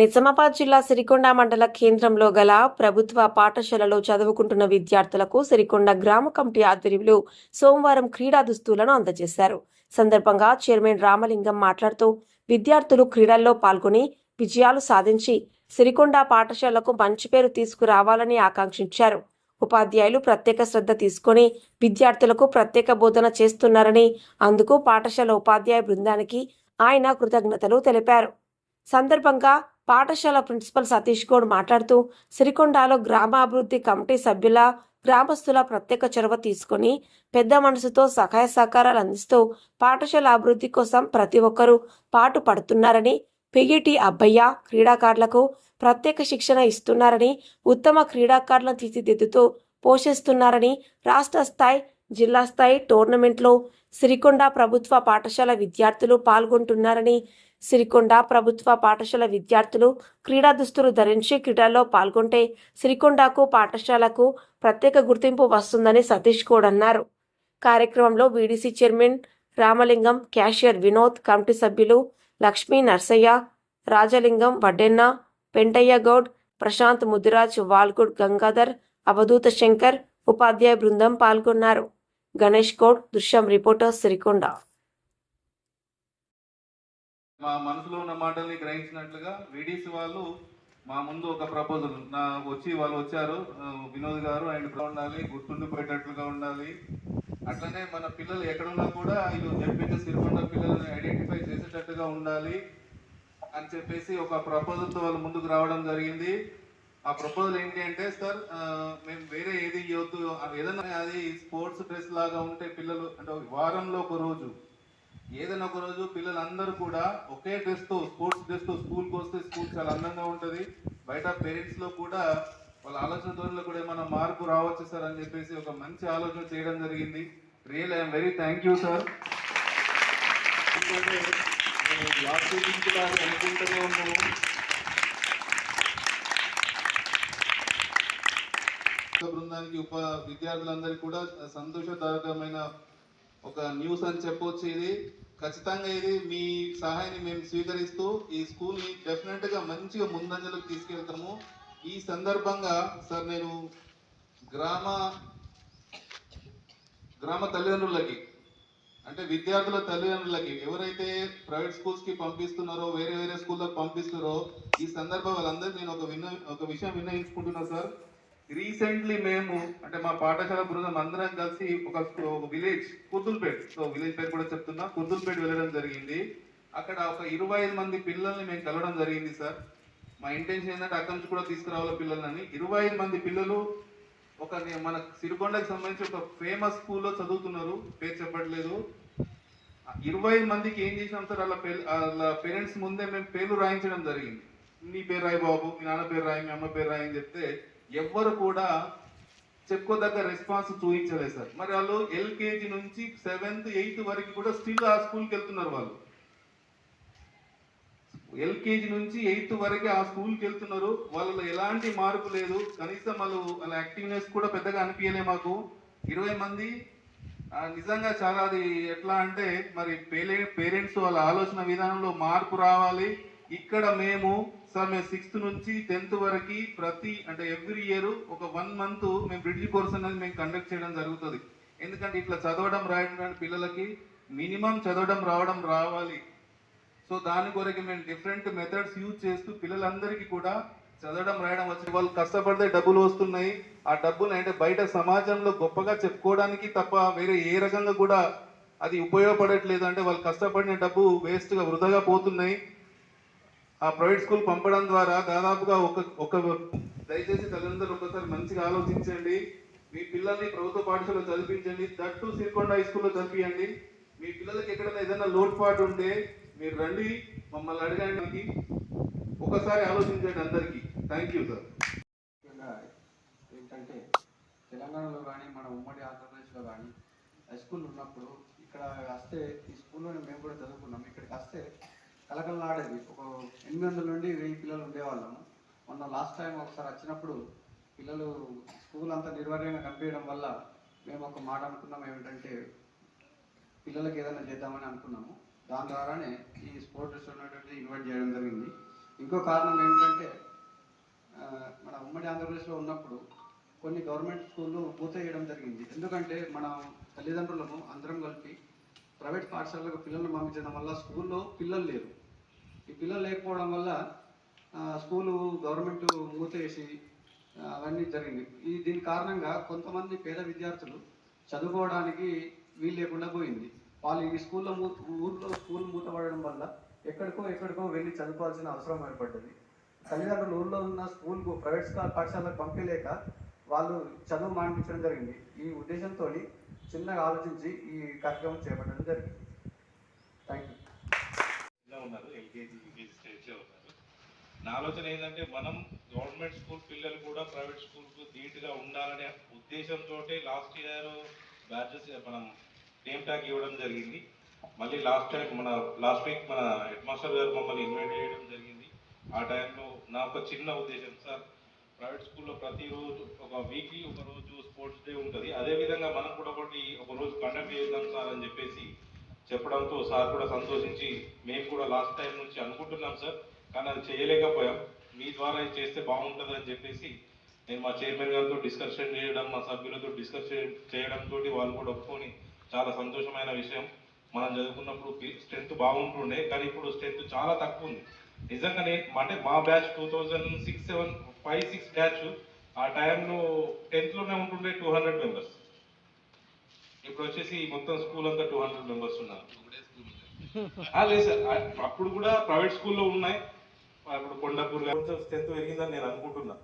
నిజామాబాద్ జిల్లా సిరికొండ మండల కేంద్రంలో గల ప్రభుత్వ పాఠశాలలో చదువుకుంటున్న విద్యార్థులకు సిరికొండ గ్రామ కమిటీ ఆధ్వర్యంలో సోమవారం క్రీడా దుస్తులను అందజేశారు. సందర్భంగా చైర్మన్ రామలింగం మాట్లాడుతూ విద్యార్థులు క్రీడల్లో పాల్గొని విజయాలు సాధించి సిరికొండ పాఠశాలకు మంచి పేరు తీసుకురావాలని ఆకాంక్షించారు. ఉపాధ్యాయులు ప్రత్యేక శ్రద్ధ తీసుకొని విద్యార్థులకు ప్రత్యేక బోధన చేస్తున్నారని అందుకు పాఠశాల ఉపాధ్యాయ బృందానికి ఆయన కృతజ్ఞతలు తెలిపారు. సందర్భంగా పాఠశాల ప్రిన్సిపల్ సతీష్ గౌడ్ మాట్లాడుతూ సిరికొండలో గ్రామాభివృద్ధి కమిటీ సభ్యుల గ్రామస్తుల ప్రత్యేక చొరవ తీసుకొని పెద్ద మనసుతో సహాయ సహకారాలు అందిస్తూ పాఠశాల అభివృద్ధి కోసం ప్రతి ఒక్కరూ పాటు పడుతున్నారని పిఈటి అబ్బయ్య క్రీడాకారులకు ప్రత్యేక శిక్షణ ఇస్తున్నారని ఉత్తమ క్రీడాకారులను తీర్చిదిద్దుతూ పోషిస్తున్నారని రాష్ట్ర స్థాయి జిల్లా స్థాయి టోర్నమెంట్లో సిరికొండ ప్రభుత్వ పాఠశాల విద్యార్థులు పాల్గొంటున్నారని సిరికొండ ప్రభుత్వ పాఠశాల విద్యార్థులు క్రీడా దుస్తులు ధరించి క్రీడల్లో పాల్గొంటే సిరికొండకు పాఠశాలకు ప్రత్యేక గుర్తింపు వస్తుందని సతీష్ గౌడ్ అన్నారు. కార్యక్రమంలో VDC chairman Ramalingam cashier Vinod committee సభ్యులు లక్ష్మీ నర్సయ్య రాజలింగం వడ్డెన్న పెంటయ్య గౌడ్ ప్రశాంత్ ముదిరాజ్ వాల్గుడ్ గంగాధర్ అవధూత శంకర్ ఉపాధ్యాయ బృందం పాల్గొన్నారు. గణేష్ గౌడ్ దృశ్యం రిపోర్టర్ సిరికొండ. మా మనసులో ఉన్న మాటల్ని గ్రహించినట్లుగా వీడీసీ వాళ్ళు మా ముందు ఒక ప్రపోజల్ నా వచ్చి వాళ్ళు వచ్చారు వినోద్ గారు అండ్ ఉండాలి గుర్తుండిపోయేటట్లుగా ఉండాలి. అట్లనే మన పిల్లలు ఎక్కడున్నా కూడా వీళ్ళు జడ్పీటీ సిరికొండ పిల్లల్ని ఐడెంటిఫై చేసేటట్టుగా ఉండాలి అని చెప్పేసి ఒక ప్రపోజల్తో వాళ్ళు ముందుకు రావడం జరిగింది. ఆ ప్రపోజల్ ఏంటి అంటే సార్ మేము వేరే ఏది ఇవ్వద్దు ఏదైనా అది స్పోర్ట్స్ డ్రెస్ లాగా ఉంటే పిల్లలు అంటే వారంలో ఒక రోజు ఏదైనా ఒక రోజు పిల్లలందరూ కూడా ఒకే డ్రెస్తో స్పోర్ట్స్ డ్రెస్తో స్కూల్కి వస్తే స్కూల్ చాలా అందంగా ఉంటది. బయట పేరెంట్స్లో కూడా వాళ్ళ ఆలోచన ధోరణిలో కూడా ఏమైనా మార్పు రావచ్చు సార్ అని చెప్పేసి ఒక మంచి ఆలోచన చేయడం జరిగింది. Real I'm very thank you sir ఎందుకంటే లాస్ట్ వీక్ కూడా అనుకుంటూనే ఉన్నాము బృందానికి ఉప విద్యార్థులందరికీ కూడా సంతోషదాయకమైన ఒక న్యూస్ అని చెప్పొచ్చు ఇది. ఖచ్చితంగా ఇది మీ సహాయాన్ని మేము స్వీకరిస్తూ ఈ స్కూల్ని డెఫినెట్గా మంచిగా ముందంజలకు తీసుకెళ్తాము. ఈ సందర్భంగా సార్ నేను గ్రామ గ్రామ తల్లిదండ్రులకి అంటే విద్యార్థుల తల్లిదండ్రులకి ఎవరైతే ప్రైవేట్ స్కూల్స్కి పంపిస్తున్నారో వేరే వేరే స్కూళ్ళకి పంపిస్తున్నారో ఈ సందర్భం వాళ్ళందరూ నేను ఒక విన్న ఒక విషయం విన్నయించుకుంటున్నా సార్. రీసెంట్లీ మేము అంటే మా పాఠశాల బృందం అందరం కలిసి ఒక విలేజ్ కుర్దుల్పేట్ సో విలేజ్ పేరు కూడా చెప్తున్నా. కుర్దుల్పేట్ వెళ్ళడం జరిగింది. అక్కడ ఒక ఇరవై ఐదు మంది పిల్లల్ని మేము కలవడం జరిగింది సార్. మా ఇంటెన్షన్ ఏంటంటే అక్కడి నుంచి కూడా తీసుకురావాలి పిల్లలని. ఇరవై ఐదు మంది పిల్లలు ఒక మన సిరికొండకి సంబంధించి ఒక ఫేమస్ స్కూల్లో చదువుతున్నారు. పేరు చెప్పట్లేదు. ఇరవై ఐదు మందికి ఏం చేసినాం సార్? అలా వాళ్ళ పేరెంట్స్ ముందే మేము పేర్లు రాయించడం జరిగింది. నీ పేరు రాయి బాబు మీ నాన్న పేరు రాయి మీ అమ్మ పేరు రాయి అని చెప్తే ఎవ్వరు కూడా చెప్పుకోదగ్గ రెస్పాన్స్ చూపించలేదు సార్. మరి వాళ్ళు ఎల్కేజీ నుంచి సెవెంత్ ఎయిత్ వరకు కూడా స్టిల్ ఆ స్కూల్కి వెళ్తున్నారు వాళ్ళు. ఎల్కేజీ నుంచి ఎయిత్ వరకే ఆ స్కూల్కి వెళ్తున్నారు. వాళ్ళలో ఎలాంటి మార్పు లేదు. కనీసం వాళ్ళు వాళ్ళ యాక్టివ్నెస్ కూడా పెద్దగా అనిపించలే మాకు. ఇరవై మంది నిజంగా చాలా అది ఎట్లా అంటే మరి పేరెంట్స్ వాళ్ళ ఆలోచన విధానంలో మార్పు రావాలి. ఇక్కడ మేము సార్ మేము సిక్స్త్ నుంచి టెన్త్ వరకు ప్రతి అంటే ఎవ్రీ ఇయర్ ఒక వన్ మంత్ మేము బ్రిడ్జ్ కోర్స్ అనేది మేము కండక్ట్ చేయడం జరుగుతుంది. ఎందుకంటే ఇట్లా చదవడం రాయడం పిల్లలకి మినిమం చదవడం రావడం రావాలి. సో దాని కొరకు మేము డిఫరెంట్ మెథడ్స్ యూజ్ చేస్తూ పిల్లలందరికీ కూడా చదవడం రాయడం వచ్చింది. వాళ్ళు కష్టపడితే డబ్బులు వస్తున్నాయి. ఆ డబ్బులు అంటే బయట సమాజంలో గొప్పగా చెప్పుకోవడానికి తప్ప వేరే ఏ రకంగా కూడా అది ఉపయోగపడట్లేదు. అంటే వాళ్ళు కష్టపడిన డబ్బు వేస్ట్గా వృధాగా పోతున్నాయి. ఆ ప్రైవేట్ స్కూల్ పంపడం ద్వారా దాదాపుగా ఒక ఒక దయచేసి తల్లిదండ్రులు ఒకసారి మంచిగా ఆలోచించండి. మీ పిల్లల్ని ప్రభుత్వ పాఠశాలలో చదివించండి. దట్టు సిరికొండ హై స్కూల్లో చదివియండి. మీ పిల్లలకి ఎక్కడైనా ఏదైనా లోటుపాటు ఉంటే మీరు రండి. మమ్మల్ని అడగడానికి ఒకసారి ఆలోచించండి అందరికీ. థ్యాంక్ యూ సార్ ఏంటంటే తెలంగాణలో కానీ మన ఉమ్మడి ఆంధ్రప్రదేశ్లో కానీ హై స్కూల్ ఉన్నప్పుడు ఇక్కడ వస్తే ఈ స్కూల్లోనే మేము కూడా చదువుకున్నాం. ఇక్కడికి వస్తే కలకలలాడేది. ఒక ఎనిమిది వందల నుండి వెయ్యి పిల్లలు ఉండేవాళ్ళము. మొన్న లాస్ట్ టైం ఒకసారి వచ్చినప్పుడు పిల్లలు స్కూల్ అంతా నిర్వహణగా కనిపించడం వల్ల మేము ఒక మాట అనుకున్నాం ఏమిటంటే పిల్లలకి ఏదైనా చేద్దామని అనుకున్నాము. దాని ద్వారానే ఈ స్పోర్ట్స్ ఉన్నటువంటి ఇన్వైట్ చేయడం జరిగింది. ఇంకో కారణం ఏమిటంటే మన ఉమ్మడి ఆంధ్రప్రదేశ్లో ఉన్నప్పుడు కొన్ని గవర్నమెంట్ స్కూళ్ళు పూర్తయ్యడం జరిగింది. ఎందుకంటే మన తల్లిదండ్రులను అందరం కలిపి ప్రైవేట్ పాఠశాలకు పిల్లలను పంపించడం వల్ల స్కూల్లో పిల్లలు లేరు. ఈ పిల్లలు లేకపోవడం వల్ల స్కూలు గవర్నమెంట్ మూతేసి అవన్నీ జరిగింది. ఈ దీని కారణంగా కొంతమంది పేద విద్యార్థులు చదువుకోవడానికి వీలు లేకుండా పోయింది. వాళ్ళు ఈ స్కూల్లో మూ ఊర్లో స్కూల్ మూతపడడం వల్ల ఎక్కడికో ఎక్కడికో వెళ్ళి చదువుకోవాల్సిన అవసరం ఏర్పడ్డది. తల్లిదండ్రులు ఊళ్ళో ఉన్న స్కూల్కు ప్రైవేట్ పాఠశాలకు పంపించలేక వాళ్ళు చదువు మానిపించడం జరిగింది. ఈ ఉద్దేశంతో చిన్నగా ఆలోచించి ఈ కార్యక్రమం చేపట్టడం జరిగింది. థ్యాంక్ యూ ఉన్నారు ఎల్కేజీ యూకేజీ స్టేజ్లో ఉన్నారు. నా ఆలోచన ఏంటంటే మనం గవర్నమెంట్ స్కూల్ పిల్లలు కూడా ప్రైవేట్ స్కూల్కు ధీటుగా ఉండాలనే ఉద్దేశంతో లాస్ట్ ఇయర్ బ్యాచెస్ మనం నేమ్ ట్యాగ్ ఇవ్వడం జరిగింది. మళ్ళీ లాస్ట్ టైం మన లాస్ట్ వీక్ మన హెడ్ మాస్టర్ గారు మమ్మల్ని ఇన్వైట్ చేయడం జరిగింది. ఆ టైంలో నా ఒక చిన్న ఉద్దేశం సార్ ప్రైవేట్ స్కూల్లో ప్రతిరోజు ఒక వీక్లీ ఒక రోజు స్పోర్ట్స్ డే ఉంటుంది. అదేవిధంగా మనం కూడా ఒకటి ఒక రోజు కండక్ట్ చేద్దాం సార్ అని చెప్పేసి చెప్పడంతో సార్ కూడా సంతోషించి మేము కూడా లాస్ట్ టైం నుంచి అనుకుంటున్నాం సార్. కానీ అది చేయలేకపోయాం. మీ ద్వారా ఇది చేస్తే బాగుంటుంది అని చెప్పేసి నేను మా చైర్మన్ గారితో డిస్కషన్ చేయడం మా సభ్యులతో డిస్కషన్ చేయడంతో వాళ్ళు కూడా ఒప్పుకొని చాలా సంతోషమైన విషయం. మనం చదువుకున్నప్పుడు స్ట్రెంత్ బాగుంటుండే కానీ ఇప్పుడు స్ట్రెంత్ చాలా తక్కువ ఉంది. నిజంగానే అంటే మా batch two thousand six seven five six batch ఆ టైంలో టెన్త్లోనే ఉంటుండే టూ హండ్రెడ్ మెంబర్స్ ఇప్పుడు మొత్తం స్కూల్ అంతా టూ హండ్రెడ్ మెంబర్స్ ఉన్నారు. ఆ, లేదు సార్ అప్పుడు కూడా ప్రైవేట్ స్కూల్లో ఉన్నాయి. ఇప్పుడు కొండపూర్ కొంచెం స్ట్రెంత్ పెరిగిందని నేను అనుకుంటున్నా.